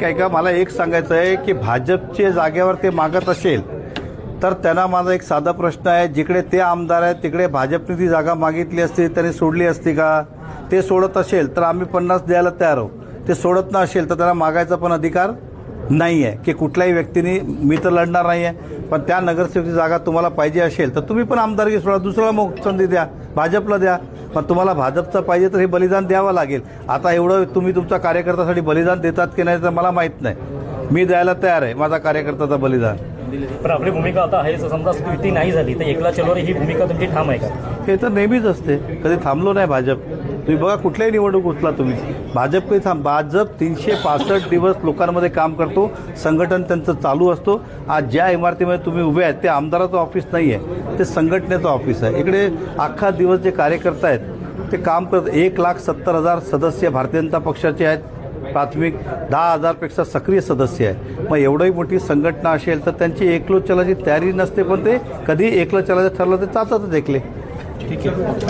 काय का मला एक सांगायचं आहे की भाजपचे जागेवर ते मागत असेल तर त्यांना माझा एक साधा प्रश्न आहे. जिकडे ते आमदार आहेत तिकडे भाजपने ती जागा मागितली असती त्यांनी सोडली असती का? ते सोडत असेल तर आम्ही पन्नास द्यायला तयार आहोत. ते सोडत नसेल तर त्यांना मागायचा पण अधिकार नाही आहे की कुठल्याही व्यक्तीने मी तर लढणार नाही आहे पण त्या नगरसेवकची जागा तुम्हाला पाहिजे असेल तर तुम्ही पण आमदारकी सोडा दुसऱ्याला मोक संधी द्या भाजपला द्या. पण तुम्हाला भाजपचं पाहिजे तर हे बलिदान द्यावं लागेल. आता एवढं तुम्ही तुमच्या कार्यकर्त्यासाठी बलिदान देतात की नाही तर मला माहीत नाही. मी द्यायला तयार आहे माझा कार्यकर्त्याचा बलिदान. पण आपली भूमिका आता आहे समजा स्थिती नाही झाली तर एकला चलोर ही भूमिका तुमची ठाम आहे का? हे तर नेहमीच असते. कधी थांबलो नाही भाजप. तुम्ही बघा कुठल्याही निवडणूक उचला तुम्ही. भाजप कधी थांब भाजप तीनशे पासष्ट दिवस लोकांमध्ये काम करतो. संघटन त्यांचं चालू असतो. आज ज्या इमारतीमध्ये तुम्ही उभे आहेत ते आमदाराचं ऑफिस नाही आहे ते संघटनेचं ऑफिस आहे. इकडे अख्खा दिवस जे कार्यकर्ता आहेत ते काम करत एक लाख सत्तर हजार सदस्य भारतीय जनता पक्षाचे आहेत. प्राथमिक दहा हजारपेक्षा सक्रिय सदस्य आहे मग एवढी मोठी संघटना असेल तर त्यांची एकलो चलाची तयारी नसते पण ते कधी एकलो चलायचं ठरलं ते चाचतच ऐकले